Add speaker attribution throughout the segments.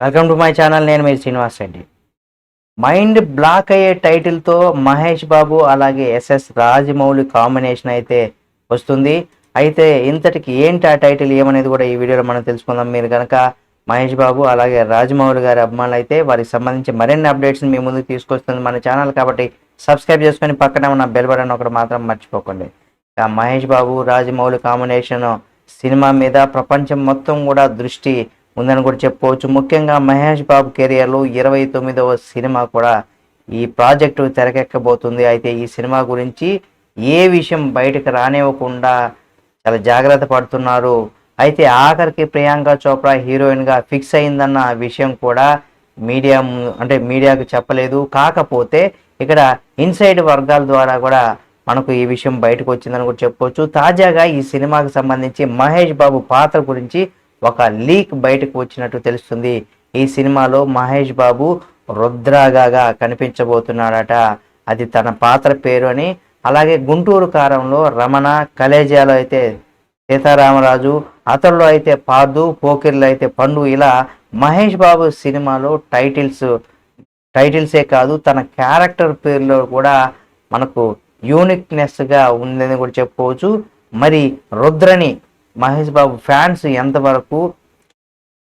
Speaker 1: Welcome to my channel నేను మీ Srinivas Reddy. Mind block అయ్యే టైటిల్తో మహేష్ బాబు అలాగే ఎస్ఎస్ రాజమౌళి కాంబినేషన్ అయితే వస్తుంది. అయితే ఇంతటికి ఏంటి ఆ టైటిల్ ఏమనేది కూడా ఈ వీడియోలో మనం తెలుసుకుందాం. మీరు కనుక మహేష్ బాబు అలాగే రాజమౌళి గారి అభిమానులు అయితే వారికి సంబంధించి మరిన్ని అప్డేట్స్ని మీ ముందుకు తీసుకొస్తుంది మన ఛానల్ కాబట్టి సబ్స్క్రైబ్ చేసుకొని పక్కనే ఉన్న బెల్ బటన్ ఒకటి మాత్రం మర్చిపోకండి. మహేష్ బాబు రాజమౌళి కాంబినేషన్ సినిమా మీద ప్రపంచం మొత్తం కూడా దృష్టి ఉందని కూడా చెప్పుకోవచ్చు ముఖ్యంగా మహేష్ బాబు కెరియర్లో ఇరవై తొమ్మిదవ సినిమా కూడా ఈ ప్రాజెక్టు తెరకెక్కబోతుంది. అయితే ఈ సినిమా గురించి ఏ విషయం బయటకు రానివ్వకుండా చాలా జాగ్రత్త పడుతున్నారు. అయితే ఆఖరికి ప్రియాంక చోప్రా హీరోయిన్గా ఫిక్స్ అయిందన్న విషయం కూడా మీడియా అంటే మీడియాకు చెప్పలేదు. కాకపోతే ఇక్కడ ఇన్సైడ్ వర్గాల ద్వారా కూడా మనకు ఈ విషయం బయటకు వచ్చిందని కూడా చెప్పుకోవచ్చు తాజాగా ఈ సినిమాకి సంబంధించి మహేష్ బాబు పాత్ర గురించి ఒక లీక్ బయటకు వచ్చినట్టు తెలుస్తుంది. ఈ సినిమాలో మహేష్ బాబు రుద్రాగా కనిపించబోతున్నాడట. అది తన పాత్ర పేరు అని. అలాగే గుంటూరు కారంలో రమణ కలేజాలో అయితే సీతారామరాజు అతడులో అయితే పాదు పోకిర్లో అయితే పండు. ఇలా మహేష్ బాబు సినిమాలో టైటిల్స్ టైటిల్సే కాదు తన క్యారెక్టర్ పేరులో కూడా మనకు యూనిక్నెస్గా ఉందని కూడా చెప్పుకోవచ్చు. మరి రుద్రని మహేష్ బాబు ఫ్యాన్స్ ఎంతవరకు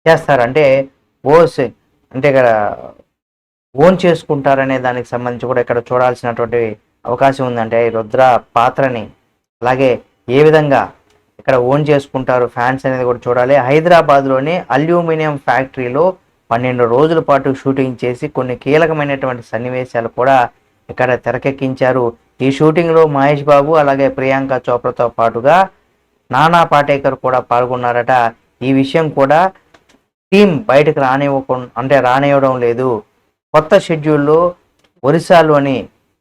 Speaker 1: చేస్తారంటే ఓస్ అంటే ఇక్కడ ఓన్ చేసుకుంటారనే దానికి సంబంధించి కూడా ఇక్కడ చూడాల్సినటువంటి అవకాశం ఉందంటే ఈ రుద్ర పాత్రని. అలాగే ఏ విధంగా ఇక్కడ ఓన్ చేసుకుంటారు ఫ్యాన్స్ అనేది కూడా చూడాలి. హైదరాబాద్లోని అల్యూమినియం ఫ్యాక్టరీలో పన్నెండు రోజుల పాటు షూటింగ్ చేసి కొన్ని కీలకమైనటువంటి సన్నివేశాలు కూడా ఇక్కడ తెరకెక్కించారు. ఈ షూటింగ్లో మహేష్ బాబు అలాగే ప్రియాంక చోప్రాతో పాటుగా నానా పాటేకర్ కూడా పాల్గొన్నారట. ఈ విషయం కూడా టీం బయటకు రానివ్వకుండా అంటే రానివ్వడం లేదు. కొత్త షెడ్యూల్లో ఒరిస్సాలోని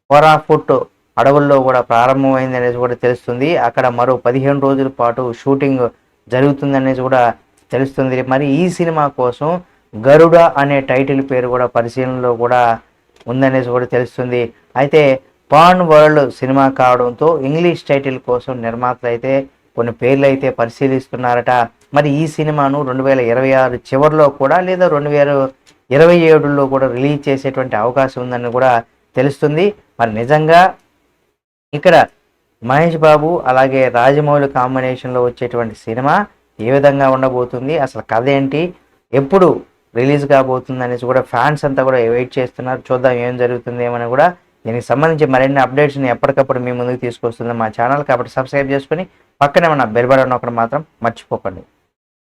Speaker 1: కోరాఫుట్ అడవుల్లో కూడా ప్రారంభమైంది అనేది కూడా తెలుస్తుంది. అక్కడ మరో పదిహేను రోజుల పాటు షూటింగ్ జరుగుతుంది అనేది కూడా తెలుస్తుంది. మరి ఈ సినిమా కోసం గరుడ అనే టైటిల్ పేరు కూడా పరిశీలనలో కూడా ఉందనేసి కూడా తెలుస్తుంది. అయితే పాన్ వరల్డ్ సినిమా కావడంతో ఇంగ్లీష్ టైటిల్ కోసం నిర్మాతలు అయితే కొన్ని పేర్లు అయితే పరిశీలిస్తున్నారట. మరి ఈ సినిమాను రెండు వేల ఇరవై ఆరు చివరిలో కూడా లేదా రెండు వేల ఇరవై ఏడులో కూడా రిలీజ్ చేసేటువంటి అవకాశం ఉందని కూడా తెలుస్తుంది. మరి నిజంగా ఇక్కడ మహేష్ బాబు అలాగే రాజమౌళి కాంబినేషన్లో వచ్చేటువంటి సినిమా ఏ విధంగా ఉండబోతుంది అసలు కథ ఏంటి ఎప్పుడు రిలీజ్ కాబోతుంది అనేసి కూడా ఫ్యాన్స్ అంతా కూడా వెయిట్ చేస్తున్నారు. చూద్దాం ఏం జరుగుతుంది ఏమని కూడా దీనికి సంబంధించి మరిన్ని అప్డేట్స్ని ఎప్పటికప్పుడు మీ ముందుకు తీసుకొస్తుంది మా ఛానల్. కాబట్టి సబ్స్క్రైబ్ చేసుకొని పక్కనే ఉన్న బెల్ బటన్ ఒకటి మాత్రం మర్చిపోకండి.